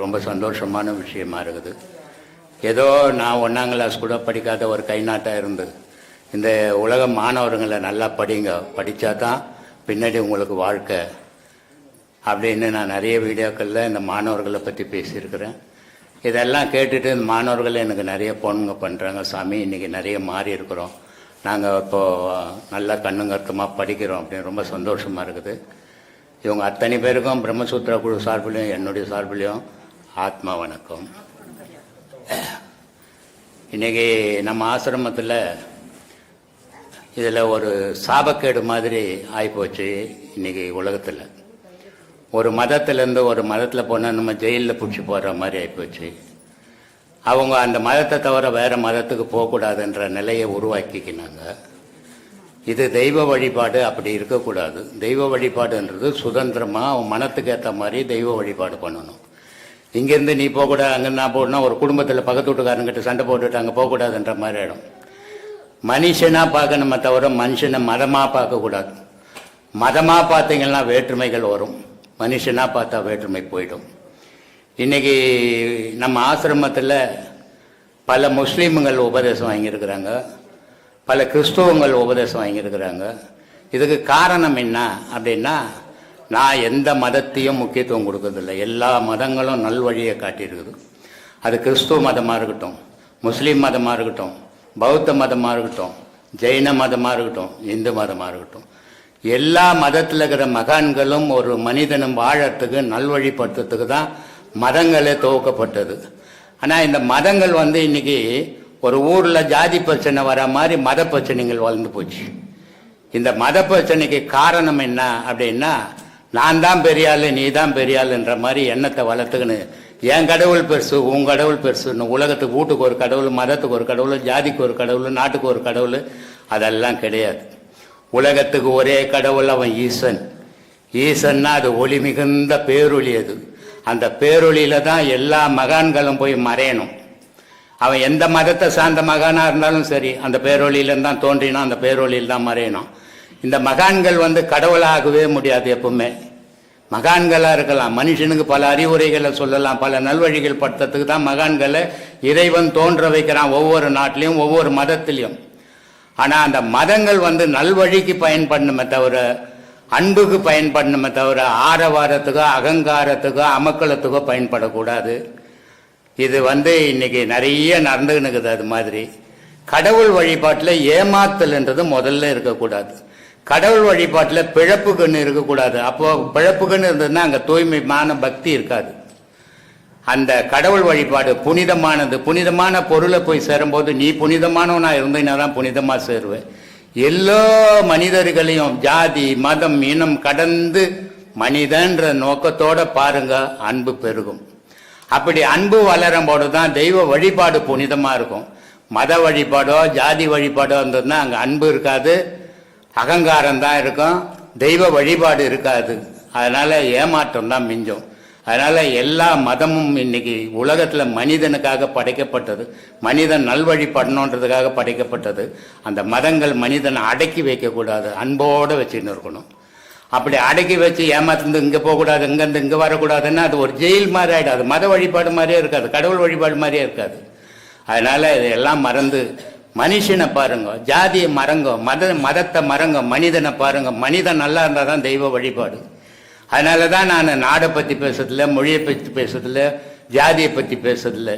ரொம்ப சந்தோஷமான விஷயமா இருக்குது. ஏதோ நான் ஒன்றாம் கிளாஸ் கூட படிக்காத ஒரு கைநாட்டாக இருந்தது. இந்த உலக மாணவர்களை நல்லா படிங்க. படித்தா தான் பின்னாடி உங்களுக்கு வாழ்க்கை அப்படின்னு நான் நிறைய வீடியோக்களில் இந்த மாணவர்களை பற்றி பேசியிருக்கிறேன். இதெல்லாம் கேட்டுட்டு இந்த மாணவர்கள் எனக்கு நிறைய பொண்ணுங்க பண்ணுறாங்க சாமி இன்றைக்கி நிறைய மாறி இருக்கிறோம். நாங்கள் இப்போது நல்லா கண்ணுங்கருத்தமாக படிக்கிறோம் அப்படின்னு ரொம்ப சந்தோஷமாக இருக்குது. இவங்க அத்தனை பேருக்கும் பிரம்மசூத்திர குழு சார்பிலையும் என்னுடைய சார்பிலையும் ஆத்மா வணக்கம். இன்னைக்கு நம்ம ஆசிரமத்தில் இதில் ஒரு சாபக்கேடு மாதிரி ஆகிப்போச்சு இன்னைக்கு உலகத்தில். ஒரு மதத்திலேருந்து ஒரு மதத்தில் போனால் நம்ம ஜெயிலில் பிடிச்சி போகிற மாதிரி ஆகிப்போச்சு அவங்க அந்த மதத்தை தவிர வேறு மதத்துக்கு போகக்கூடாதுன்ற நிலையை உருவாக்கிக்கினாங்க. இது தெய்வ வழிபாடு அப்படி இருக்கக்கூடாது தெய்வ வழிபாடுன்றது சுதந்திரமாக அவன் மனத்துக்கு ஏற்ற மாதிரி தெய்வ வழிபாடு பண்ணணும். இங்கேருந்து நீ போகக்கூடாது அங்கே நான் போகணும்னா ஒரு குடும்பத்தில் பக்கத்து வீட்டுக்காரங்கிட்ட சண்டை போட்டுட்டு அங்கே போகக்கூடாதுன்ற மாதிரி ஆகிடும் மனுஷனாக பார்க்கணுமே தவிர மனுஷனை மதமாக பார்க்கக்கூடாது. மதமாக பார்த்தீங்கன்னா வேற்றுமைகள் வரும். மனுஷனாக பார்த்தா வேற்றுமை போயிடும். இன்னைக்கு நம்ம ஆசிரமத்தில் பல முஸ்லீம்கள் உபதேசம் வாங்கியிருக்கிறாங்க. பல கிறிஸ்துவங்கள் உபதேசம் வாங்கியிருக்கிறாங்க. இதுக்கு காரணம் என்ன அப்படின்னா நான் எந்த மதத்தையும் முக்கியத்துவம் கொடுக்கறதில்ல. எல்லா மதங்களும் நல்வழியை காட்டியிருக்குது. அது கிறிஸ்துவ மதமாக இருக்கட்டும் முஸ்லீம் மதமாக இருக்கட்டும் பௌத்த மதமாக இருக்கட்டும் ஜெயின மதமாக இருக்கட்டும் இந்து மதமாக இருக்கட்டும். எல்லா மதத்தில் இருக்கிற மகான்களும் ஒரு மனிதனும் வாழறதுக்கு நல்வழிப்படுத்துறதுக்கு தான் மதங்களே துவக்கப்பட்டது. ஆனால் இந்த மதங்கள் வந்து இன்னைக்கு ஒரு ஊரில் ஜாதி பிரச்சனை வர மாதிரி மத பிரச்சனைகள் வளர்ந்து போச்சு. இந்த மத பிரச்சனைக்கு காரணம் என்ன அப்படின்னா நான் தான் பெரிய நீ தான் பெரிய ஆளுன்ற மாதிரி எண்ணத்தை வளர்த்துக்கின்னு என் கடவுள் பெருசு உன் கடவுள் பெருசுன்னு உலகத்துக்கு வீட்டுக்கு ஒரு கடவுள் மதத்துக்கு ஒரு கடவுள் ஜாதிக்கு ஒரு கடவுள் நாட்டுக்கு ஒரு கடவுள் அதெல்லாம் கிடையாது. உலகத்துக்கு ஒரே கடவுள் அவன் ஈசன். ஈசன்னா அது ஒளி மிகுந்த பேரொளி அது. அந்த பேரொளியில தான் எல்லா மகான்களும் போய் மறையணும். அவன் எந்த மதத்தை சார்ந்த மகானாக இருந்தாலும் சரி அந்த பேரொழியில தான் தோன்றினா அந்த பேரொழியில் தான் மறையணும். இந்த மகான்கள் வந்து கடவுளாகவே முடியாது எப்பவுமே. மகான்களாக இருக்கலாம். மனுஷனுக்கு பல அறிவுரைகளை சொல்லலாம். பல நல்வழிகள் படுத்துறதுக்கு தான் மகான்களை இறைவன் தோன்ற வைக்கிறான் ஒவ்வொரு நாட்டிலையும் ஒவ்வொரு மதத்திலையும். ஆனால் அந்த மதங்கள் வந்து நல்வழிக்கு பயன்படணுமே தவிர அன்புக்கு பயன்படணுமே தவிர ஆரவாரத்துக்கோ அகங்காரத்துக்கோ அமக்களத்துக்கோ பயன்படக்கூடாது. இது வந்து இன்னைக்கு நிறைய நடந்துக்கின்னு இருக்குது அது மாதிரி. கடவுள் வழிபாட்டில் ஏமாத்தல்ன்றது முதல்ல இருக்கக்கூடாது. கடவுள் வழிபாட்டில் பிழப்புக்குன்னு இருக்கக்கூடாது. அப்போ பிழப்புக்குன்னு இருந்ததுன்னா அங்கே தூய்மைமான பக்தி இருக்காது. அந்த கடவுள் வழிபாடு புனிதமானது. புனிதமான பொருளை போய் சேரும்போது நீ புனிதமானவனா இருந்தீங்கன்னா தான் புனிதமாக சேருவேன். எல்லா மனிதர்களையும் ஜாதி மதம் இனம் கடந்து மனிதன்ற நோக்கத்தோட பாருங்க அன்பு பெருகும். அப்படி அன்பு வளரும்போது தான் தெய்வ வழிபாடு புனிதமாக இருக்கும். மத வழிபாடோ ஜாதி வழிபாடோ இருந்ததுன்னா அங்கே அன்பு இருக்காது. அகங்காரம் தான் இருக்கும். தெய்வ வழிபாடு இருக்காது. அதனால் ஏமாற்றம் தான் மிஞ்சும். அதனால் எல்லா மதமும் இன்னைக்கு உலகத்தில் மனிதனுக்காக படைக்கப்பட்டது. மனிதன் நல்வழிப்படணுன்றதுக்காக படைக்கப்பட்டது. அந்த மதங்கள் மனிதனை அடக்கி வைக்கக்கூடாது. அன்போடு வச்சுன்னு இருக்கணும். அப்படி அடக்கி வச்சு ஏமாத்துந்து இங்கே போகக்கூடாது இங்கேருந்து இங்கே வரக்கூடாதுன்னா அது ஒரு ஜெயில் மாதிரி ஆகிடாது மத வழிபாடு மாதிரியே இருக்காது. கடவுள் வழிபாடு மாதிரியே இருக்காது. அதனால் இதையெல்லாம் மறந்து மனுஷனை பாருங்க ஜாதியை மறங்க மத மதத்தை மறங்க மனிதனை பாருங்க. மனிதன் நல்லா இருந்தால் தான் தெய்வ வழிபாடு. அதனால தான் நான் நாடை பற்றி பேசுறதில்ல மொழியை பற்றி பேசுறதில்ல ஜாதியை பற்றி பேசுறதில்ல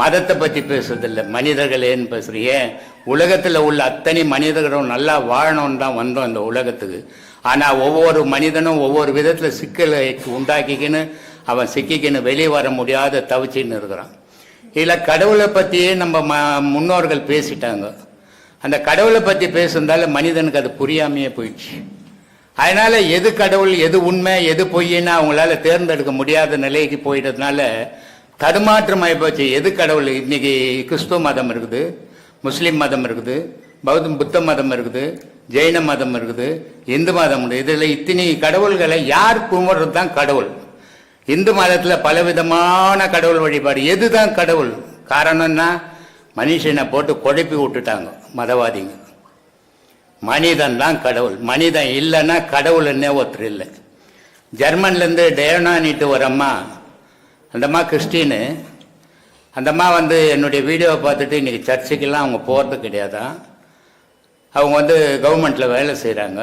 மதத்தை பற்றி பேசுறதில்ல. மனிதர்களேன்னு பேசுகிறேன் ஏன்? உலகத்தில் உள்ள அத்தனை மனிதர்களும் நல்லா வாழணும்னு தான் வந்தோம் இந்த உலகத்துக்கு. ஆனால் ஒவ்வொரு மனிதனும் ஒவ்வொரு விதத்தில் சிக்கலை உண்டாக்கிக்கின்னு அவன் சிக்கிக்கின்னு வெளியே வர முடியாத தவிச்சின்னு இருக்கிறான். இதில் கடவுளை பற்றியே நம்ம ம முன்னோர்கள் பேசிட்டாங்க. அந்த கடவுளை பற்றி பேசுனதால மனிதனுக்கு அது புரியாமையே போயிடுச்சு. அதனால் எது கடவுள் எது உண்மை எது பொய்ன்னு அவங்களால தேர்ந்தெடுக்க முடியாத நிலைக்கு போயிட்டதுனால தடுமாற்றம் ஆகிப்போச்சு எது கடவுள்? இன்னைக்கு கிறிஸ்துவ மதம் இருக்குது முஸ்லீம் மதம் இருக்குது பௌத்த புத்த மதம் இருக்குது ஜெயின மதம் இருக்குது இந்து மதம் இருக்குது. இதில் இத்தனை கடவுள்களை யார் கும்பிட்றது தான் கடவுள்? இந்து மதத்தில் பலவிதமான கடவுள் வழிபாடு. எதுதான் கடவுள்? காரணம்னா மனுஷனை போட்டு குழப்பி விட்டுட்டாங்க மதவாதிங்க. மனிதன் தான் கடவுள். மனிதன் இல்லைன்னா கடவுள் என்ன ஒருத்தர் இல்லை. ஜெர்மன்லேருந்து டேனானிட்டு ஒரு அம்மா அந்தம்மா கிறிஸ்டின்னு. அந்தம்மா வந்து என்னுடைய வீடியோவை பார்த்துட்டு இன்றைக்கி சர்ச்சுக்கெல்லாம் அவங்க போகிறது கிடையாதான் அவங்க வந்து கவர்மெண்ட்டில் வேலை செய்கிறாங்க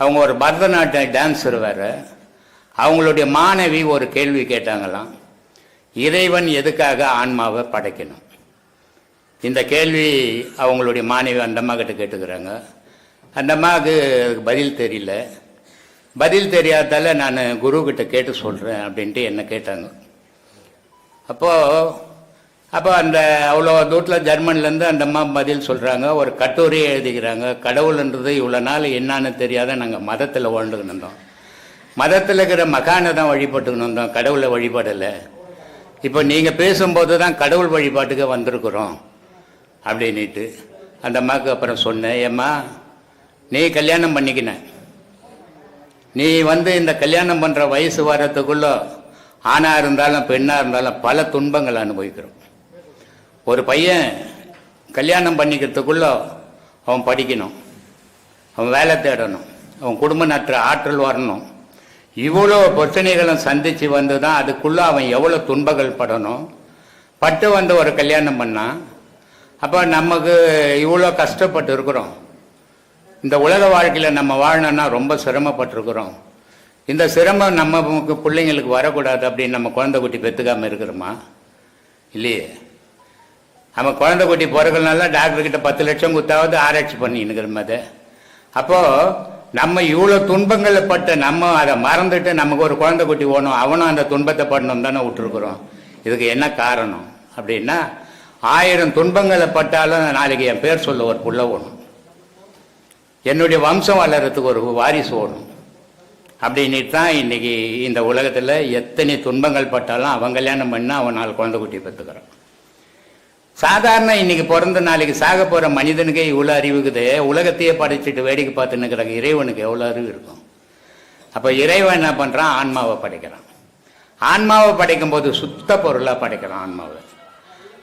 அவங்க ஒரு பரதநாட்டிய டான்ஸர் வேறு அவங்களுடைய மாணவி ஒரு கேள்வி கேட்டாங்களாம் இறைவன் எதுக்காக ஆன்மாவை படைக்கணும்? இந்த கேள்வி அவங்களுடைய மாணவி அந்த அம்மா கிட்ட கேட்டுக்கிறாங்க. அந்த அம்மாவுக்கு அதுக்கு பதில் தெரியல. பதில் தெரியாதால நான் குரு கிட்ட கேட்டு சொல்கிறேன் அப்படின்ட்டு என்ன கேட்டாங்க. அப்போது அப்போ அந்த அவ்வளோ தூரத்தில் ஜெர்மன்லேருந்து அந்த அம்மா பதில் சொல்கிறாங்க ஒரு கட்டுரையை எழுதிக்கிறாங்க. கடவுள்ன்றது இவ்வளோ நாள் என்னான்னு தெரியாத நாங்கள் மதத்தில் வாழ்ந்துக்கிட்டு இருந்தோம். மதத்தில் இருக்கிற மகானை தான் வழிபட்டுக்கணும். தான் கடவுளை வழிபாடலை. இப்போ நீங்கள் பேசும்போது தான் கடவுள் வழிபாட்டுக்கு வந்திருக்கிறோம். அப்படின்ட்டு அந்த அம்மாவுக்கு அப்புறம் சொன்னேன் ஏம்மா நீ கல்யாணம் பண்ணிக்கின. நீ வந்து இந்த கல்யாணம் பண்ணுற வயசு வரத்துக்குள்ளே ஆணாக இருந்தாலும் பெண்ணாக இருந்தாலும் பல துன்பங்கள் அனுபவிக்கிறோம். ஒரு பையன் கல்யாணம் பண்ணிக்கிறதுக்குள்ளே அவன் படிக்கணும். அவன் வேலை தேடணும். அவன் குடும்ப நற்ற ஆற்றல் வரணும். இவ்வளோ பிரச்சனைகளும் சந்தித்து வந்து தான் அதுக்குள்ளே அவன் எவ்வளோ துன்பங்கள் படணும்? பட்டு வந்து ஒரு கல்யாணம் பண்ணான் அப்போ நமக்கு இவ்வளோ கஷ்டப்பட்டு இருக்கிறோம் இந்த உலக வாழ்க்கையில் நம்ம வாழணும்னா ரொம்ப சிரமப்பட்டிருக்கிறோம். இந்த சிரமம் நமக்கு பிள்ளைங்களுக்கு வரக்கூடாது அப்படின்னு நம்ம குழந்தை குட்டி பெற்றுக்காமல் இருக்கிறோமா? இல்லையே. நம்ம குழந்தை குட்டி பிறகுனால டாக்டர்கிட்ட பத்து லட்சம் குத்தாவது ஆராய்ச்சி பண்ணின்னுக்கிறோம் அதை. அப்போது நம்ம இவ்வளோ துன்பங்களை பட்டு நம்ம அதை மறந்துட்டு நமக்கு ஒரு குழந்தை குட்டி ஓணும் அவனும் அந்த துன்பத்தை படணும் தானே விட்டுருக்குறோம். இதுக்கு என்ன காரணம்? அப்படின்னா ஆயிரம் துன்பங்களை பட்டாலும் நாளைக்கு என் பேர் சொல்ல ஒரு புள்ள ஓணும் என்னுடைய வம்சம் வளர்கிறதுக்கு ஒரு வாரிசு ஓணும் அப்படின்ட்டு தான் இன்னைக்கு இந்த உலகத்தில் எத்தனை துன்பங்கள் பட்டாலும் அவன் கல்யாணம் பண்ணால் அவன் நாலு குழந்தை குட்டி பெற்றுக்கிறான். சாதாரண இன்னைக்கு பிறந்த நாளைக்கு சாக போகிற மனிதனுக்கே இவ்வளோ அறிவுக்குது. உலகத்தையே படைச்சிட்டு வேடிக்கை பார்த்து நிற்கிறாங்க இறைவனுக்கு எவ்வளோ அறிவு இருக்கும்? அப்போ இறைவன் என்ன பண்ணுறான் ஆன்மாவை படைக்கிறான். ஆன்மாவை படைக்கும் போது சுத்த பொருளாக படைக்கிறான் ஆன்மாவை.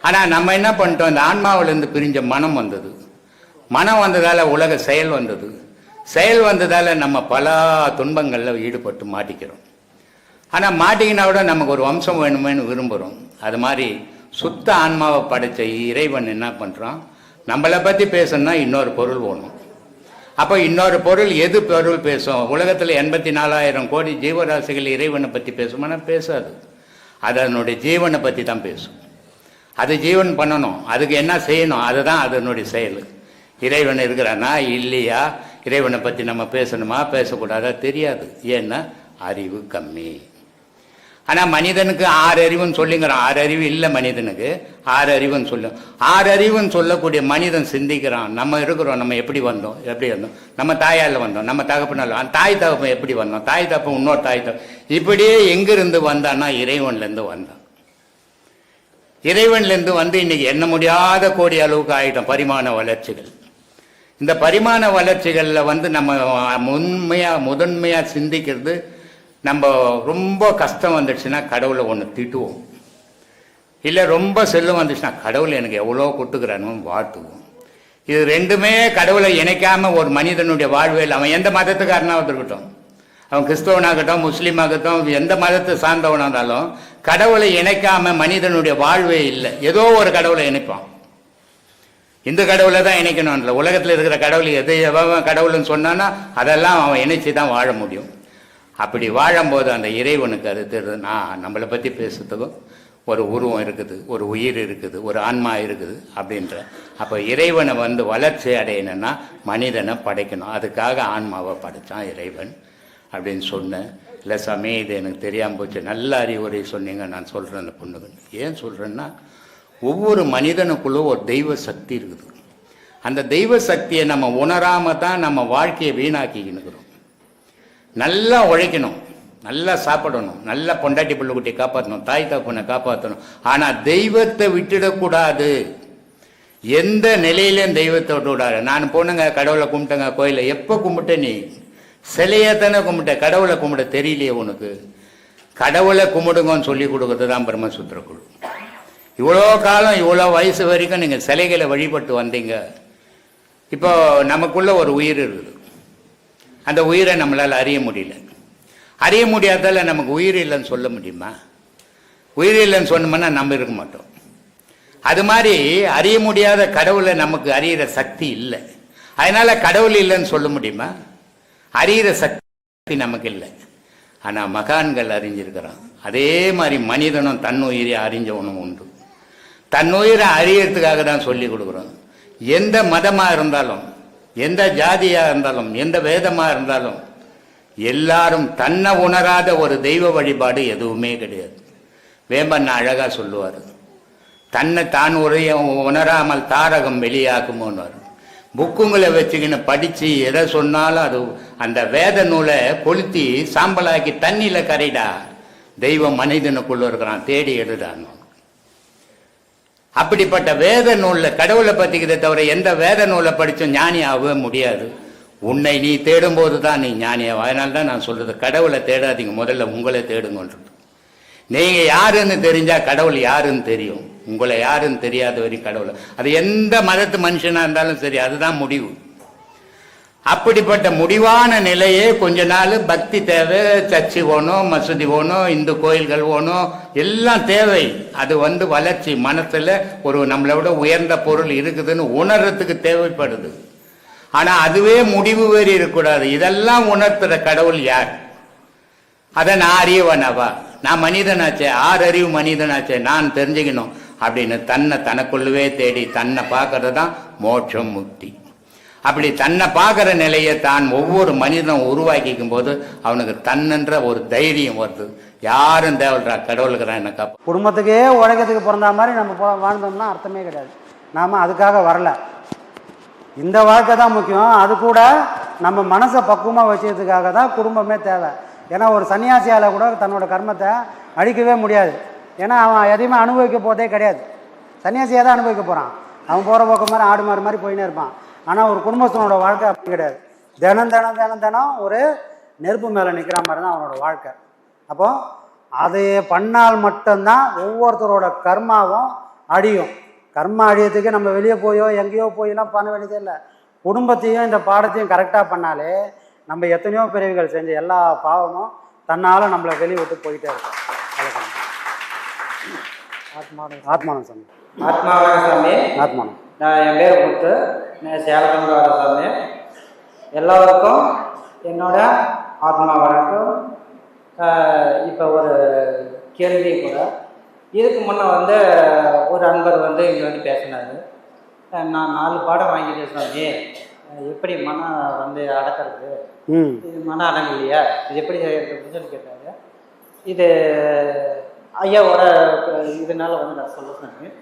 ஆனால் நம்ம என்ன பண்ணிட்டோம்? இந்த ஆன்மாவிலேருந்து பிரிஞ்ச மனம் வந்தது. மனம் வந்ததால் உலக செயல் வந்தது. செயல் வந்ததால் நம்ம பல துன்பங்களில் ஈடுபட்டு மாட்டிக்கிறோம். ஆனால் மாட்டிக்கினா விட நமக்கு ஒரு வம்சம் வேணுமேனு விரும்புகிறோம் அது மாதிரி சுத்த ஆன்மாவை படைத்த இறைவன் என்ன பண்ணுறான் நம்மளை பற்றி பேசணும்னா இன்னொரு பொருள் வேணும். அப்போ இன்னொரு பொருள் எது பொருள் பேசும்? உலகத்தில் எண்பத்தி நாலாயிரம் கோடி ஜீவராசிகள் இறைவனை பற்றி பேசுமானா பேசாது. அது அதனுடைய ஜீவனை பற்றி தான் பேசும். அது ஜீவன் பண்ணணும். அதுக்கு என்ன செய்யணும்? அதுதான் அதனுடைய செயல். இறைவன் இருக்கிறானா? இல்லையா? இறைவனை பற்றி நம்ம பேசணுமா? பேசக்கூடாதா? தெரியாது. ஏன்னா அறிவு கம்மி. ஆனால் மனிதனுக்கு ஆறு அறிவுன்னு சொல்லிங்கிறான் ஆறு அறிவு இல்லை மனிதனுக்கு. ஆறு அறிவுன்னு சொல்லும் ஆறு அறிவுன்னு சொல்லக்கூடிய மனிதன் சிந்திக்கிறான். நம்ம இருக்கிறோம் நம்ம எப்படி வந்தோம்? எப்படி வந்தோம்? நம்ம தாயால் வந்தோம் நம்ம தகப்பனால. அந்த தாய் தகப்பன் எப்படி வந்தோம் தாய் தகப்பன் இன்னொரு தாய் தகப்பன். இப்படியே எங்கிருந்து வந்தான்னா இறைவன்லேருந்து வந்தான். இறைவன்லேருந்து வந்து இன்னைக்கு எண்ண முடியாத கோடி அளவுக்கு ஆகிட்டோம் பரிமாண வளர்ச்சிகள். இந்த பரிமாண வளர்ச்சிகளில் வந்து நம்ம உண்மையாக முதன்மையாக சிந்திக்கிறது நம்ம ரொம்ப கஷ்டம் வந்துடுச்சுன்னா கடவுளை ஒன்று திட்டுவோம். இல்லை ரொம்ப செல்லம் வந்துச்சுன்னா கடவுள் எனக்கு எவ்வளோ கொடுத்துக்கிறானு வாழ்த்துவோம். இது ரெண்டுமே கடவுளை இணைக்காம ஒரு மனிதனுடைய வாழ்வில் அவன் எந்த மதத்துக்காரனாக இருக்கட்டும் அவன் கிறிஸ்தவனாகட்டும் முஸ்லீமாகட்டும் எந்த மதத்தை சார்ந்தவனாக இருந்தாலும் கடவுளை இணைக்காம மனிதனுடைய வாழ்வே இல்லை. ஏதோ ஒரு கடவுளை இணைப்பான். இந்த கடவுளை தான் இணைக்கணும்ல. உலகத்தில் இருக்கிற கடவுள் எது எவன் கடவுள்னு சொன்னான்னா அதெல்லாம் அவன் இணைச்சி தான் வாழ முடியும். அப்படி வாழும்போது அந்த இறைவனுக்கு அது தெரியுது நான் நம்மளை பற்றி பேசுறதுக்கும் ஒரு உருவம் இருக்குது ஒரு உயிர் இருக்குது ஒரு ஆன்மா இருக்குது அப்படின்ற. அப்போ இறைவனை வந்து வளர்ச்சி அடையணும்னா மனிதனை படைக்கணும். அதுக்காக ஆன்மாவை படைத்தான் இறைவன் அப்படின்னு சொன்னேன் இல்லை சாமி இது எனக்கு தெரியாமல் போச்சு. நல்ல அறிவுரை சொன்னீங்க நான் சொல்கிறேன் அந்த பொண்ணுக்கு. ஏன் சொல்கிறேன்னா ஒவ்வொரு மனிதனுக்குள்ளும் ஒரு தெய்வ சக்தி இருக்குது. அந்த தெய்வ சக்தியை நம்ம உணராமல் தான் நம்ம வாழ்க்கையை வீணாக்கிக்கினுக்கிறோம் நல்லா உழைக்கணும். நல்லா சாப்பிடணும். நல்லா பொண்டாட்டி பிள்ளைக்குட்டி காப்பாற்றணும் தாய் தகப்பனை காப்பாற்றணும் ஆனால் தெய்வத்தை விட்டுடக்கூடாது எந்த நிலையிலையும் தெய்வத்தை விட்டுவிடாது நான் போனங்க கடவுளை கும்பிட்டேங்க கோயிலை எப்போ கும்பிட்ட நீ? சிலையை தானே கும்பிட்ட. கடவுளை கும்பிட தெரியலையே உனக்கு. கடவுளை கும்பிடுங்கன்னு சொல்லி கொடுக்கறது தான் பிரம்மசூத்திர குழு. இவ்வளோ காலம் இவ்வளோ வயசு வரைக்கும் நீங்கள் சிலைகளை வழிபட்டு வந்தீங்க. இப்போ நமக்குள்ள ஒரு உயிர் இருக்குது. அந்த உயிரை நம்மளால் அறிய முடியல. அறிய முடியாததால் நமக்கு உயிர் இல்லைன்னு சொல்ல முடியுமா? உயிர் இல்லைன்னு சொன்னோம்னா நம்ம இருக்க மாட்டோம். அது மாதிரி அறிய முடியாத கடவுளை நமக்கு அறியிற சக்தி இல்லை. அதனால் கடவுள் இல்லைன்னு சொல்ல முடியுமா? அறியிற சக்தி நமக்கு இல்லை. ஆனால் மகான்கள் அறிஞ்சிருக்கிறான். அதே மாதிரி மனிதனும் தன்னுயிரை அறிஞ்சவனும் உண்டு. தன்னுயிரை அறியறதுக்காக தான் சொல்லி கொடுக்குறோம். எந்த மதமாக இருந்தாலும் எந்த ஜாதியாக இருந்தாலும் எந்த வேதமாக இருந்தாலும் எல்லாரும் தன்னை உணராத ஒரு தெய்வ வழிபாடு எதுவுமே கிடையாது. வேம்பண்ண அழகாக சொல்லுவார். தன்னை தான் உரைய உணராமல் தாரகம் வெளியாகுமோன்னு புக்குங்களை வச்சுக்கின்னு படித்து எதை சொன்னாலும் அது அந்த வேத நூலை கொளுத்தி சாம்பலாக்கி தண்ணியில் கரைடா. தெய்வம் மனிதனுக்குள்ளே இருக்கிறான் தேடி எழுதான்னு அப்படிப்பட்ட வேத நூலில் கடவுளை பற்றிக்கிறத தவிர எந்த வேத நூலை படித்தும் ஞானி ஆகவே முடியாது. உன்னை நீ தேடும்போது தான் நீ ஞானியாகும் அதனால தான் நான் சொல்கிறது கடவுளை தேடாதீங்க. முதல்ல உங்களை தேடுங்கன்றது. நீங்கள் யாருன்னு தெரிஞ்சால் கடவுள் யாருன்னு தெரியும். உங்களை யாருன்னு தெரியாத வரையும் கடவுளை. அது எந்த மதத்து மனுஷனாக இருந்தாலும் சரி அதுதான் முடிவு. அப்படிப்பட்ட முடிவான நிலையே கொஞ்ச நாள் பக்தி தேவை சர்ச்சி ஓணும் மசூதி ஓணும் இந்து கோயில்கள் ஓணும் எல்லாம் தேவை. அது வந்து வளர்ச்சி மனசில் ஒரு நம்மளை விட உயர்ந்த பொருள் இருக்குதுன்னு உணர்றதுக்கு தேவைப்படுது. ஆனால் அதுவே முடிவு வேறு இருக்கக்கூடாது. இதெல்லாம் உணர்த்துற கடவுள் யார்? அதை நான் அறியவனவா? நான் மனிதனாச்சே. ஆறு அறிவு மனிதனாச்சே. நான் தெரிஞ்சுக்கணும். அப்படின்னு தன்னை தனக்குள்ளவே தேடி தன்னை பார்க்கறது தான் மோட்சம் முக்தி. அப்படி தன்னை பார்க்குற நிலையை தான் ஒவ்வொரு மனிதனும் உருவாக்கிக்கும் போது அவனுக்கு தன்னென்ற ஒரு தைரியம் வருது. யாரும் தேவைடா கடவுளுக்குறான் என்ன குடும்பத்துக்கே உழைக்கிறதுக்கு பிறந்த மாதிரி நம்ம வாழ்ந்தோம்னா அர்த்தமே கிடையாது. நாம் அதுக்காக வரல. இந்த வாழ்க்கை தான் முக்கியம். அது கூட நம்ம மனசை பக்குவமாக வச்சதுக்காக தான் குடும்பமே தேவை. ஏன்னா ஒரு சன்னியாசியால் கூட தன்னோட கர்மத்தை அழிக்கவே முடியாது. ஏன்னா அவன் எதையுமே அனுபவிக்க போதே கிடையாது. சன்னியாசியாக தான் அனுபவிக்க போகிறான் அவன் போகிற போக்க மாதிரி ஆடு மாறு மாதிரி போயினே இருப்பான். ஆனால் ஒரு குடும்பத்தினோட வாழ்க்கை அப்படி கிடையாது. தினம் தினம் தினம் தினம் ஒரு நெருப்பு மேலே நிற்கிற மாதிரி தான் அவனோட வாழ்க்கை. அப்போ அதை பண்ணால் மட்டும்தான் ஒவ்வொருத்தரோட கர்மாவும் அழியும். கர்மா அழியத்துக்கு நம்ம வெளியே போயோ எங்கேயோ போயெல்லாம் பண்ண வேண்டியதே இல்லை. குடும்பத்தையும் இந்த பாடத்தையும் கரெக்டாக பண்ணாலே நம்ம எத்தனையோ பிறவிகள் செஞ்ச எல்லா பாவமும் தன்னால் நம்மளை வெளியே விட்டு போயிட்டே இருக்கும். அவ்வளவுதான். ஆத்மானம் சாமி. ஆத்மாவன சாமி. ஆத்மானம் நான் என் பேர் முத்து நான் சேலத்துலேருந்து வர சாமி எல்லாருக்கும் என்னோட ஆத்மா வணக்கம். இப்போ ஒரு கேள்வி கூட. இதுக்கு முன்னே வந்து ஒரு அன்பர் வந்து இங்கே வந்து பேசினாரு. நான் நாலு பாடம் வாங்கிட்டேன் சாமி எப்படி மனம் வந்து அடக்கிறது? இது மன அடங்கு இல்லையா இது எப்படி சொல்லி கேட்டாரு. இது ஐயாவோட இதனால வந்து நான் சொல்ல சொன்னேன்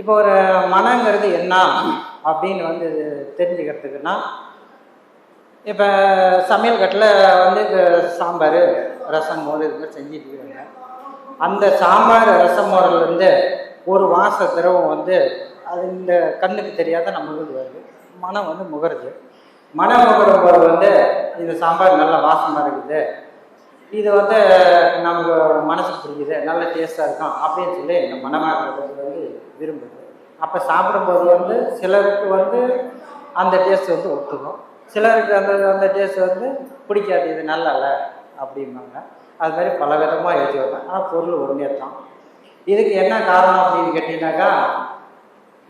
இப்போ ஒரு மனங்கிறது என்ன அப்படின்னு வந்து தெரிஞ்சுக்கிறதுக்குன்னா இப்போ சமையல் கட்டில் வந்து இது சாம்பார் ரசம் மோர் இது மாதிரி செஞ்சுட்டு இருக்காங்க. அந்த சாம்பார் ரசம் மோர்லேருந்து ஒரு வாச திரவம் வந்து அது இந்த கண்ணுக்கு தெரியாத நம்மளுக்கு வருது. மனம் வந்து முகருது. மனம் முகரும் போது வந்து இந்த சாம்பார் நல்ல வாசமாக இருக்குது. இது வந்து நமக்கு மனசுக்கு பிடிக்குது நல்ல டேஸ்ட்டாக இருக்கும் அப்படின்னு சொல்லி இந்த மனமாக வந்து விரும்புது. அப்போ சாப்பிடும்போது வந்து சிலருக்கு வந்து அந்த டேஸ்ட் வந்து ஒத்துக்கும். சிலருக்கு அந்த அந்த டேஸ்ட் வந்து பிடிக்காது இது நல்லா இல்லை அப்படிம்பாங்க. அது மாதிரி பல விதமாக எழுதி வைப்பேன். ஆனால் பொருள் ஒன்றே தான். இதுக்கு என்ன காரணம் அப்படின்னு கேட்டிங்கனாக்கா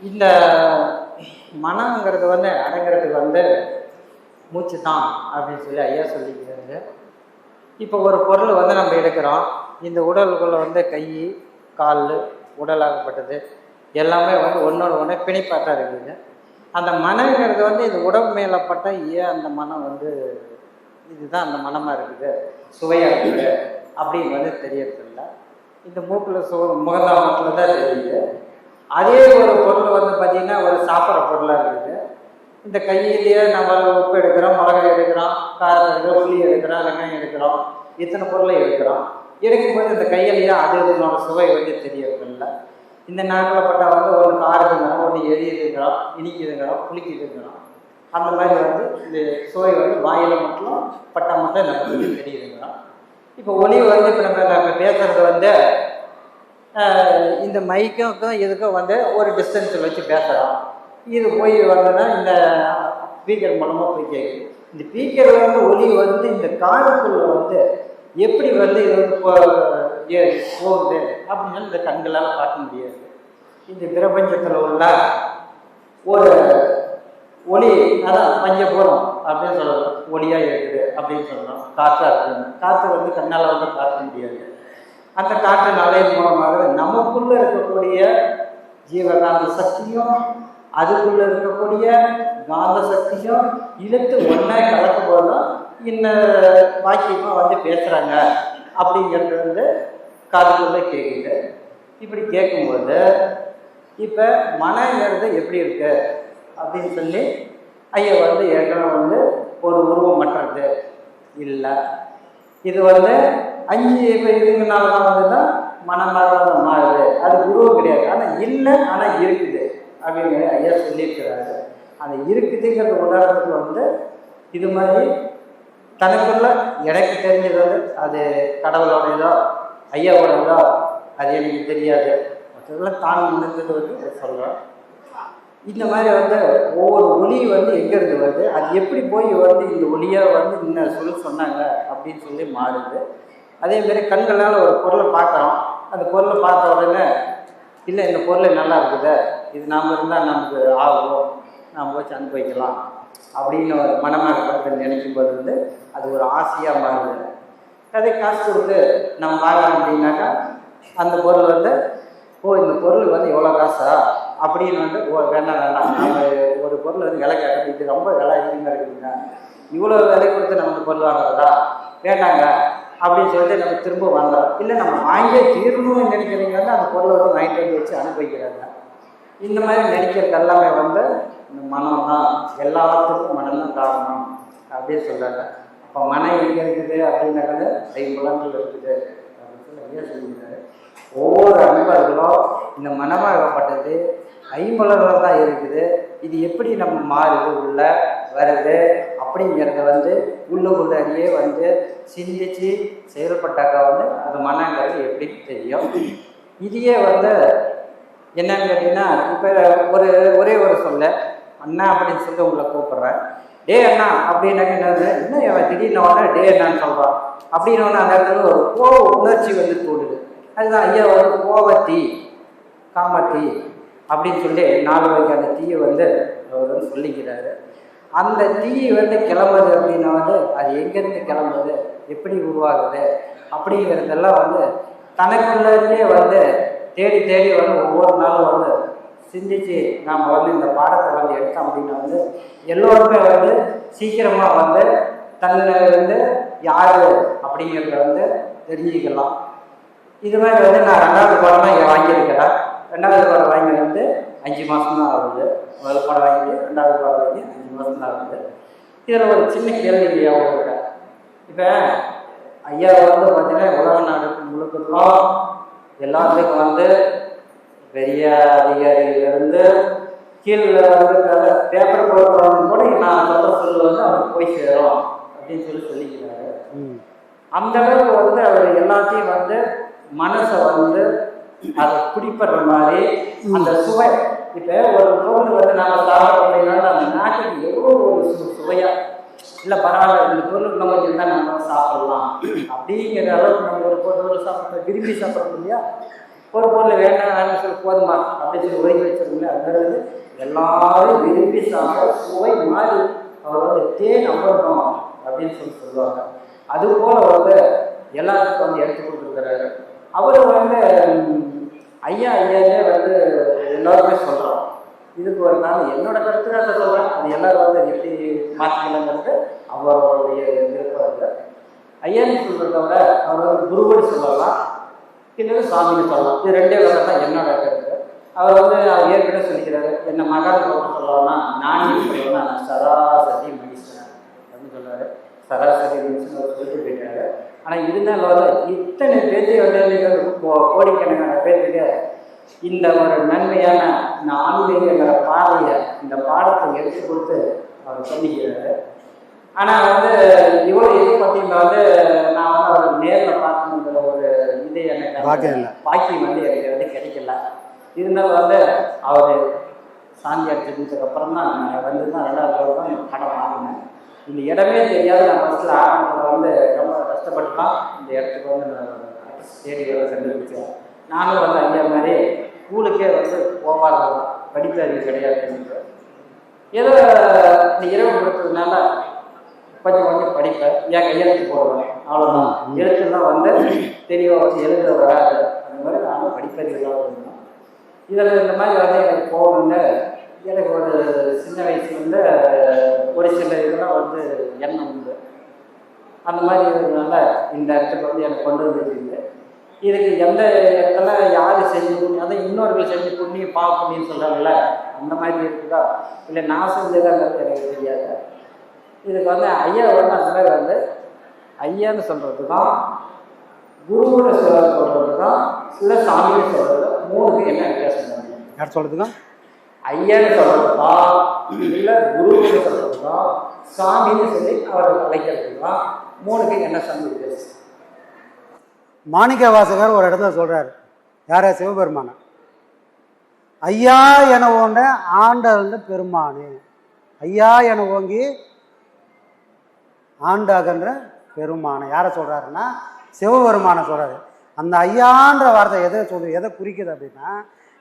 இந்த மனங்கிறது வந்து அடங்கிறதுக்கு வந்து மூச்சு தான் அப்படின்னு சொல்லி ஐயா சொல்லிக்கிறாரு. இப்போ ஒரு பொருள் வந்து நம்ம எடுக்கிறோம். இந்த உடலுக்குள்ளே வந்து கை கால் உடலாகப்பட்டது. எல்லாமே வந்து ஒன்றோட ஒன்று பிணைப்பாட்டாக இருக்குதுங்க இருக்குது. அந்த மனங்கிறது வந்து இந்த உடம்பு மேலப்பட்ட ஏன் அந்த மனம் வந்து இதுதான் அந்த மனமாக இருக்குது? சுவையாக இருக்குது? அப்படின்னு வந்து தெரியறதில்ல. இந்த மூக்கில் சு முகந்தாமத்தில் தான் தெரியுது. அதே ஒரு பொருள் வந்து பார்த்திங்கன்னா ஒரு சாப்பிட்ற பொருளாக இருக்குது. இந்த கையிலேயே நம்ம உப்பு எடுக்கிறோம் மிளகாய் எடுக்கிறோம் காரம் எடுக்கிறோம் புளி எடுக்கிறோம் வெங்காயம் எடுக்கிறோம் இத்தனை பொருளை எடுக்கிறோம். எடுக்கும்போது இந்த கையிலேயே அது இதனோட சுவை வந்து தெரியறதில்லை. இந்த நாக்கில் பட்டா வந்து ஒன்று காரதுங்கிறோம் ஒன்று எரியுதுங்கிறோம் இனிக்குதுங்கிறோம் புளிக்குதுங்கிறோம் அந்த மாதிரி வந்து இந்த சுவை வந்து வாயில் மட்டும் பட்டா மட்டும் நமக்கு தெரியுதுங்கிறோம் இப்போ ஒளி வந்து இப்போ நம்ம நம்ம பேசுறது வந்து இந்த மைக்கும் இதுக்கும் வந்து ஒரு டிஸ்டன்ஸில் வச்சு பேசுகிறோம் இது போய் வந்ததுன்னா இந்த ஸ்பீக்கர் மூலமாக போய் கேட்குது. இந்த ஸ்பீக்கர் வந்து ஒளி வந்து இந்த காதுக்குள்ள வந்து எப்படி வந்து இது வந்து இப்போ போகுது. அப்படின்னு இந்த கண்களால் பார்க்க முடியாது. இந்த பிரபஞ்சத்தில் உள்ள ஒரு ஒளி அதான் பஞ்சபூரம் அப்படின்னு சொல்லலாம் ஒளியாக இருக்குது அப்படின்னு சொல்லலாம். காற்றா இருக்குது காற்று வந்து கண்ணால் வந்து பார்க்க முடியாது. அந்த காற்று நலையின் மூலமாக நமக்குள்ளே இருக்கக்கூடிய ஜீவகாந்த சக்தியும் அதுக்குள்ளே இருக்கக்கூடிய காந்த சக்தியும் இழுத்து ஒன்றா கலக்கும் போதும் இன்ன இந்த வாக்கியமாக வந்து பேசுகிறாங்க அப்படிங்கிறது வந்து காதுக்குள்ளே கேட்குது. இப்படி கேட்கும்போது இப்போ மனங்கிறது எப்படி இருக்கு? அப்படின்னு சொல்லி ஐயா வந்து ஏற்கனவே வந்து ஒரு உருவம் பண்ணுறது இல்லை. இது வந்து அஞ்சு இப்போ இதுங்கனால தான் வந்து தான் மனமாக தான் மாறுது. அது உருவம் கிடையாது. ஆனால் இல்லை ஆனால் இருக்குது. அப்படின்னு ஐயா சொல்லியிருக்கிறாரு. அந்த இருக்குதுங்கிற உதாரணத்துக்கு வந்து இது மாதிரி தனக்குள்ள எனக்கு தெரிஞ்சது வந்து அது கடவுளோடையதோ ஐயாவோடதோ அது எனக்கு தெரியாது. மற்றதெல்லாம் தான் உணர்ந்தது வந்து சொல்கிறேன் இந்த மாதிரி வந்து ஒவ்வொரு ஒளி வந்து எங்கேருந்து வருது? அது எப்படி போய் வந்து இந்த ஒளியாக வந்து இன்னும் சொல்லி சொன்னாங்க அப்படின்னு சொல்லி மாறுது. அதேமாரி கண்களால் ஒரு பொருளை பார்க்குறோம். அந்த பொருளை பார்த்த உடனே இல்லை இந்த பொருள் நல்லா இருக்குது. இது நாம் இருந்தால் நமக்கு ஆகும். நாம் வச்சு அனுபவிக்கலாம் அப்படின்னு ஒரு மனமாக நினைக்கும் போது வந்து அது ஒரு ஆசையாக மாறுது. அதே காசு கொடுத்து நம்ம வாங்கலாம் அப்படின்னாக்கா அந்த பொருள் வந்து ஓ இந்த பொருள் வந்து எவ்வளோ காசா? அப்படின்னு வந்து ஓ வேண்டாம் வேண்டாம். நம்ம ஒரு பொருள் வந்து விலை கேட்கறது இது ரொம்ப விலை அதிகமாக இருக்குதுங்க இவ்வளோ விலை கொடுத்து நம்ம இந்த பொருள் வாங்குறதா? வேண்டாங்க. அப்படின்னு சொல்லிட்டு நம்ம திரும்ப வாங்குறோம். இல்லை நம்ம வாங்கியே தீரணும்னு நினைக்கிறீங்க வந்து அந்த பொருளை வந்து வாங்கிட்டு வந்து வச்சு அனுபவிக்கிறாங்க. இந்த மாதிரி நினைக்கிறது எல்லாமே வந்து இந்த மனம் தான் எல்லாத்துக்கும் மனம் தான் காரணம் அப்படின்னு சொல்கிறாங்க இப்போ மனம் எங்கே இருக்குது அப்படின்னாக்கது ஐம்புலங்கள் இருக்குது அப்படின்னு சொல்லி ஐயா சொல்லியிருக்காரு. ஒவ்வொரு அன்பர்களும் இந்த மனமாகப்பட்டது ஐம்புலங்கள் தான் இருக்குது. இது எப்படி நம்ம மாறுது உள்ள வருது அப்படிங்கிறத வந்து உள்ள உள்ளறியே வந்து சிந்திச்சு செயல்பட்டாக்கா வந்து அது மனங்கிறது எப்படி தெரியும். இதையே வந்து என்னன்னு கேட்டிங்கன்னா இப்போ ஒரு ஒரே ஒரு சொல்ல அண்ணா அப்படின்னு சொல்லி உங்களை கூப்பிடுறேன். டே அண்ணா அப்படின்னாக்க என்ன என்ன இவன் திடீர்னு உடனே டே அண்ணான்னு சொல்கிறான் அப்படின்னு உடனே அந்த இடத்துல ஒரு கோவ உணர்ச்சி வந்து தூண்டுது. அதுதான் ஐயா ஒரு கோவத்தீ காமத்தி அப்படின்னு சொல்லி நாலு அந்த தீயை வந்து அவர் வந்து சொல்லிக்கிறாரு. அந்த தீ வந்து கிளம்புது அப்படின்னா வந்து அது எங்கேருந்து கிளம்புது எப்படி உருவாகுது அப்படிங்கிறதெல்லாம் வந்து தனக்குள்ளே வந்து தேடி தேடி வந்து ஒவ்வொரு நாளும் வந்து சிந்திச்சு நாம் வந்து இந்த பாடத்தை வந்து எடுத்தோம் அப்படின்னா வந்து எல்லோருமே வந்து சீக்கிரமாக வந்து தன்னை வந்து யார் அப்படிங்கிறத வந்து தெரிஞ்சுக்கலாம். இது மாதிரி வந்து நான் ரெண்டாவது படம் வாங்கியிருக்கிறேன். ரெண்டாவது படம் வாங்கி வந்து அஞ்சு மாதம் தான் ஆகுது. முதல் படம் வாங்கி ரெண்டாவது படம் வாங்கி அஞ்சு மாதம் தான் ஆகுது. இதில் ஒரு சின்ன கேள்வி ஐயா இப்போ ஐயா வந்து பார்த்தீங்கன்னா உலக நாடு முழுக்கெல்லாம் எல்லாத்துக்கும் வந்து பெரிய அதிகாரியிலிருந்து கீழே வந்து பேப்பர் கொடுக்குறவங்க கூட நான் சொல்ல சொல்ல வந்து அவருக்கு போய் சேரும் அப்படின்னு சொல்லி சொல்லிக்கிறாரு. அந்த அளவுக்கு வந்து அவர் எல்லாத்தையும் வந்து மனசை வந்து அதை பிடிப்படுற மாதிரி அந்த சுவை. இப்போ ஒரு பொருள் வந்து நம்ம சாப்பிட்றோம் அப்படின்னா அந்த நாட்டுக்கு எவ்வளோ ஒரு சுவையா இல்லை பரவாயில்ல இந்த பொருள் நம்ம இருந்தால் நம்ம சாப்பிடலாம். அப்படிங்கிற அளவுக்கு நம்ம ஒரு பொருள் சாப்பிட்ற விரும்பி சாப்பிட்றோம் இல்லையா? ஒரு பொருள் வேண்டாம் சொல்லி போதுமா? அப்படின்னு சொல்லி ஒதுக்கி வச்சிருக்கோம்ல அது வந்து எல்லாரும் விரும்பி சாப்பிட சுவை மாதிரி அவர் வந்து தேன் அமர்த்தம் அப்படின்னு சொல்லி சொல்லுவாங்க. அது போல வந்து எல்லாத்துக்கும் வந்து எடுத்து கொடுத்துருக்கிறாரு. அவர் வந்து ஐயா ஐயாவே வந்து எல்லாருமே சொல்கிறோம் இதுக்கு ஒரு நாள் என்னோட கருத்துக்காக சொல்கிறேன் அது எல்லாரும் வந்து எப்படி மாற்றிக்கலாங்கிறது அவருடைய விருப்பம் இல்லை. ஐயான்னு சொல்கிறத விட அவர் வந்து குருபடி சொல்லலாம். இல்லை சாமின்னு சொல்லலாம். இது ரெண்டே வகை தான் என்னோட அவர் வந்து அவர் ஏற்கனவே சொல்லிக்கிறாரு என்ன மகான் சொல்லலாம்னா நானே சொல்லலாம் சராசரி மனுஷன் அப்படின்னு சொல்றாரு. சராசரி மனுஷன் அவர் சொல்லிட்டு போயிட்டாரு. ஆனால் இருந்தாலும் வந்து இத்தனை பேர்த்து வந்து கோ- கோடிக்கணக்கான பேருக்கு இந்த ஒரு நன்மையான இந்த ஆன்மீகங்கிற பாதையை இந்த பாடத்தை எடுத்து கொடுத்து அவர் சொல்லிக்கிறாரு. ஆனால் வந்து இவ்வளோ எது பார்த்தீங்கன்னா வந்து நான் வந்து அவர் நேரில் பார்க்கணுங்கிற எனக்கு பாக்கியம் வந்து எனக்கு வந்து கிடைக்கல. இருந்தாலும் வந்து அவர் சாந்தி அடிச்சதுக்கு அப்புறம் தான் நான் வந்து தான் ரெண்டாவது தான் படம் வாங்கினேன். இந்த இடமே தெரியாத நான் ஃபஸ்ட்டில் ஆரம்பத்தில் வந்து ரொம்ப கஷ்டப்பட்டு தான் இந்த இடத்துக்கு வந்து ஸ்டேடியோ கண்டுபிடிச்சேன். நானும் வந்து ஐயா மாதிரி ஸ்கூலுக்கே வந்து போகாதவன் படிப்பு அறிவு கிடையாது ஏதோ இந்த இரவு கொடுத்ததுனால கொஞ்சம் கொஞ்சம் படிப்பேன். என் கையெழுத்து போடுவேன். அவ்வளோதான் எழுத்துலாம் வந்து தெளிவாக வந்து எழுத வராது. அந்த மாதிரி நானும் படிப்பறிவுலாம் இருந்தேன். இதில் இந்த மாதிரி வந்து எனக்கு போகணுன்னு எனக்கு ஒரு சின்ன வயசுலேருந்து ஒரு சில இதெல்லாம் வந்து எண்ணம் உண்டு. அந்த மாதிரி இருந்ததுனால இந்த இடத்துக்கு வந்து எனக்கு கொண்டு வந்துருக்கு இதுக்கு எந்த இடத்துல யார் செஞ்சு புண்ணியம் அதான் இன்னொருகள் செஞ்சு புண்ணியம் பா புண்ணியம் சொல்கிறாங்கல்ல அந்த மாதிரி இருக்குதா? இல்லை நான் செஞ்சதாங்கிறது எனக்கு தெரியாது? இதுக்கு வந்து ஐயா வந்து அந்த மாதிரி வந்து ஐயான்னு சொல்கிறது தான் குருன்னு சொல்கிறது தான் இல்லை சாமின்னு சொல்கிறது மூணுக்கு என்ன வித்தியாசம் யார் சொல்கிறதுக்கும் ஐயான்னு சொல்றது தான் இல்ல குருன்னு சொல்றது தான் சாமின்னு சொல்லி அவர் அழைக்கிறது தான் மூணுக்கு என்ன சம்பந்தம் வித்தியாசம்? மாணிக்க வாசகர் ஒரு இடத்துல சொல்றாரு. யார? சிவபெருமான. ஐயா என ஓண்ட ஆண்டர்ந்த பெருமானே. ஐயா என ஓங்கி ஆண்டாகன்ற பெருமானை. யாரை சொல்கிறாருன்னா சிவபெருமானை சொல்கிறாரு அந்த ஐயான்ற வார்த்தை எதை சொல்லு எதை குறிக்குது அப்படின்னா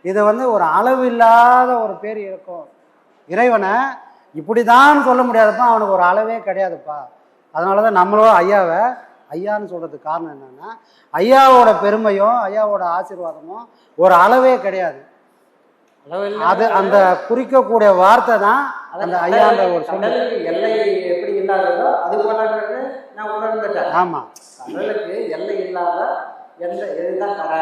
இது வந்து ஒரு அளவில்லாத ஒரு பேர் இருக்கும். இறைவனை இப்படி தான் சொல்ல முடியாதுப்பா அவனுக்கு ஒரு அளவே கிடையாதுப்பா. அதனால தான் நம்மளும் ஐயாவை ஐயான்னு சொல்கிறதுக்கு காரணம் என்னென்னா ஐயாவோட பெருமையும் ஐயாவோட ஆசீர்வாதமும் ஒரு அளவே கிடையாது. அது அந்த குறிக்கக்கூடிய வார்த்தை தான் அந்த ஐயான்ற ஒரு கடலுக்கு எல்லை எப்படி இல்லாததோ அது போலன்றது நான் உணர்ந்துட்டேன். ஆமா. கடலுக்கு எல்லை இல்லாத எந்த இதுதான் கரை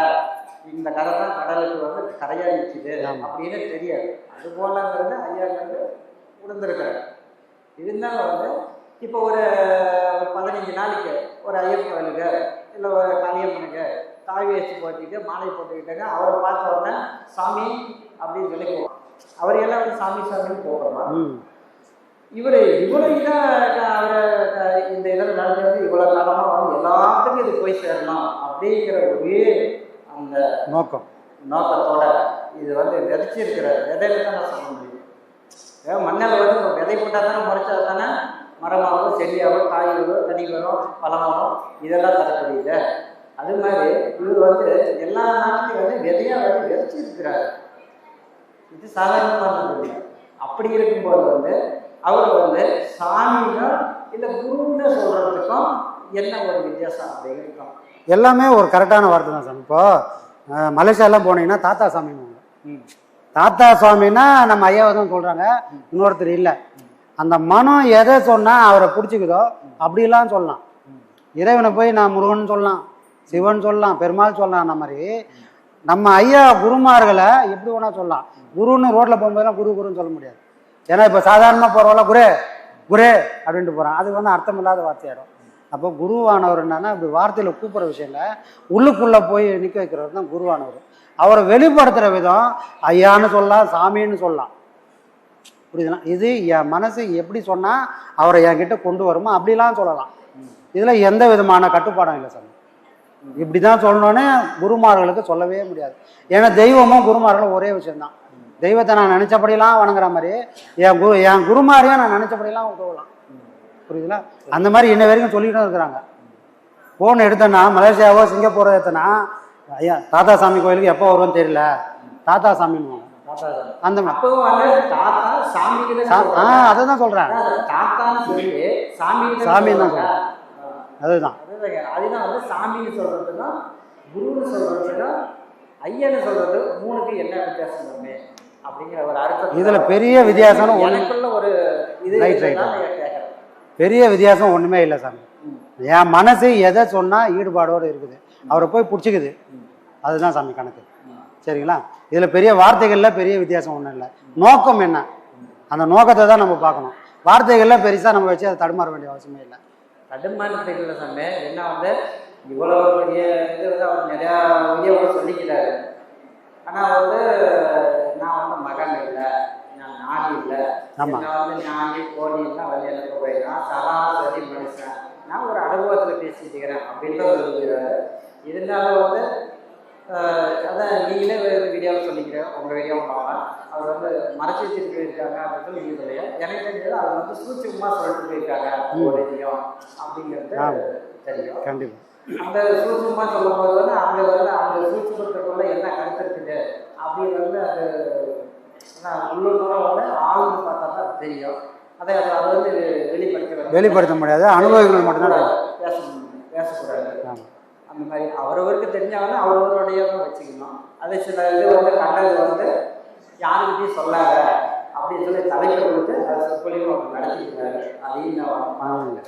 இந்த கரை தான் கடலுக்கு வந்து கரையா நிற்குது. அப்படின்னு தெரியாது. அது போலங்கிறது ஐயா வந்து உணர்ந்திருக்காரு இருந்தாலும் வந்து இப்போ ஒரு பதினஞ்சு நாளைக்கு ஒரு ஐயப்பன் கோயிலுக்கு இல்லை ஒரு காளியம்மனுக்கு தாய் வேஷ்டி போட்டுக்கிட்டு மாலை போட்டுக்கிட்டாங்க அவரை பார்த்த உடனே சாமி அப்படின்னு சொல்லி போவோம் அவர் எல்லாம் வந்து சாமி சாமின்னு போகிறோமா இவர் இவ்வளோ இதாக அவர் இந்த இதில் நடந்தது இவ்வளோ காலமாக வந்து எல்லாத்துக்கும் இது போய் சேரணும் அப்படிங்கிற ஒரே அந்த நோக்கம். நோக்கத்தோட இது வந்து விதைச்சிருக்கிற விதையில தான் நான் சொல்ல முடியும். மண்ணில் வந்து விதை போட்டால் தானே முறைச்சா தானே மரமாகும் செடியாகும் காய் வரும் கனி வரும் பழம் வரும் இதெல்லாம் தரக்கூடியது. அது மாதிரி இவர் வந்து எல்லா நாட்டிலையும் வந்து விதையாக வந்து விதைச்சிருக்கிறாரு. இது சாதாரணமானது அப்படி இருக்கும்போது வந்து அவர் வந்து சாமினா இல்லை குருன்னு சொல்கிறதுக்கும் என்ன ஒரு வித்தியாசம் அப்படிங்கிறதுக்கும் எல்லாமே ஒரு கரெக்டான வார்த்தை தான் சாமி. இப்போ மலேசியாலாம் போனீங்கன்னா தாத்தா சாமின்னு தாத்தா சுவாமின்னா நம்ம ஐயாவை தான் சொல்கிறாங்க இன்னொருத்தர் இல்லை. அந்த மனம் எதை சொன்னால் அவரை பிடிச்சிக்குதோ அப்படிலாம் சொல்லலாம். இறைவனை போய் நான் முருகன் சொல்லலாம் சிவன் சொல்லலாம் பெருமாள் சொல்லலாம் அந்த மாதிரி. நம்ம ஐயா குருமார்களை எப்படி வேணா சொல்லலாம். குருன்னு ரோட்டில் போகும்போதெல்லாம் குரு குருன்னு சொல்ல முடியாது. ஏன்னா இப்போ சாதாரணமாக போகிறவங்கள குரு குரு அப்படின்ட்டு போகிறான் அது வந்து அர்த்தம் இல்லாத வார்த்தையாயிடும். அப்போ குருவானவர் என்னன்னா இப்படி வார்த்தையில் கூப்பிட்ற விஷயங்கள உள்ளுக்குள்ளே போய் நிற்க வைக்கிறவர் தான் குருவானவர். அவரை வெளிப்படுத்துகிற விதம் ஐயான்னு சொல்லலாம் சாமின்னு சொல்லலாம். புரியுதுங்களா? இது என் மனசு எப்படி சொன்னால் அவரை என்கிட்ட கொண்டு வருமோ அப்படிலாம் சொல்லலாம். இதில் எந்த விதமான கட்டுப்பாடும் இல்லை சார் இப்படி தான் சொல்லணும்னு குருமார்களுக்கு சொல்லவே முடியாது. ஏன்னா தெய்வமும் குருமார்களும் ஒரே விஷயம்தான். தெய்வத்தை நான் நினச்சபடியெல்லாம் வணங்குற மாதிரி என் குரு என் குருமாரையும் நான் நினச்சபடியெல்லாம் உதவலாம் புரியுதுங்களா அந்த மாதிரி இன்ன வரைக்கும் சொல்லிட்டு இருக்கிறாங்க. ஃபோன் எடுத்தேன்னா மலேசியாவோ சிங்கப்பூரோ எடுத்தேன்னா ஐயா தாத்தா சாமி கோயிலுக்கு எப்போ வருவோன்னு தெரியல. தாத்தா சாமின்னு. அந்த ஆ அதை தான் சொல்கிறேன் சாமி சாமின்னு தான் சொல்றேன். அதுதான். அதுதான் வந்து சாமின்னு சொல்றதுக்கும் குருன்னு சொல்றதுக்கும் ஐயன்னு சொல்றது மூணுக்கு என்ன வித்தியாசம் வருமே? அப்படிங்கிற ஒரு அர்த்தம் இதுல பெரிய வித்தியாசம்னு ஒண்ணு- எனக்குள்ள ஒரு இது நான் கேட்கறேன் பெரிய வித்தியாசம் ஒன்றுமே இல்லை சாமி. என் மனசு எதை சொன்னால் ஈடுபாடோடு இருக்குது. அவரை போய் பிடிச்சிக்குது. அதுதான் சாமி கணக்கு. சரிங்களா? இதில் பெரிய வார்த்தைகளில் பெரிய வித்தியாசம் ஒன்றும் இல்லை. நோக்கம் என்ன? அந்த நோக்கத்தை தான் நம்ம பார்க்கணும். வார்த்தைகளில் பெருசாக நம்ம வச்சு அதை தடுமாற வேண்டிய அவசியமே இல்லை. தடுமாற்றத்தில் சொன்னேன் என்ன வந்து? இவ்வளோ பெரிய இது அவர் நிறையா வீடியோவை சொல்லிக்கிறாரு. ஆனால் வந்து நான் வந்து மகன் இல்லை. நான் ஞானி இல்லை. நான் வந்து ஞானி கோடிலாம் எனக்கு போயிடலாம் சராசரி மனுஷன். நான் ஒரு அனுபவத்தில் பேசிட்டு இருக்கிறேன் அப்படின்னு சொல்லிக்கிறாரு. இருந்தாலும் வந்து அதான் நீங்களே வீடியோவில் சொல்லிக்கிறேன். உங்கள் வீடியோவும் அவர் வந்து மறைச்சி வச்சுட்டு போயிருக்காங்க அப்படின்னு நீங்கள் சொல்லுங்க எனக்கு தெரிஞ்சது அவர் வந்து சூட்சமாக சொல்லிட்டு போயிருக்காங்க. ஒரு இதையும் அப்படிங்கிறது. தெரியும். கண்டிப்பாக அந்த சூட்சமாக சொல்லும்போது வந்து அந்த வந்து அந்த சூட்சமத்துக்குள்ள என்ன கருத்து இருக்குது? அப்படின்னு வந்து அது உள்ளூர்ல வந்து ஆளுங்க பார்த்தா தான் அது தெரியும். அதை அதை அதை வந்து வெளிப்படுத்த வெளிப்படுத்த முடியாது. அனுபவங்கள் மட்டும்தான். பேச. அந்த மாதிரி அவரவருக்கு தெரிஞ்சாங்கன்னா அவரவருடைய வச்சுக்கணும். அதே சில இது வந்து கண்டது வந்து யாருக்கிட்டையும் சொல்லாத அப்படின்னு சொல்லி தலைப்பு கொடுத்து அதை சொற்பொழிவு அவங்க நடத்திக்கிறாரு அதையும் நான் பண்ணுங்க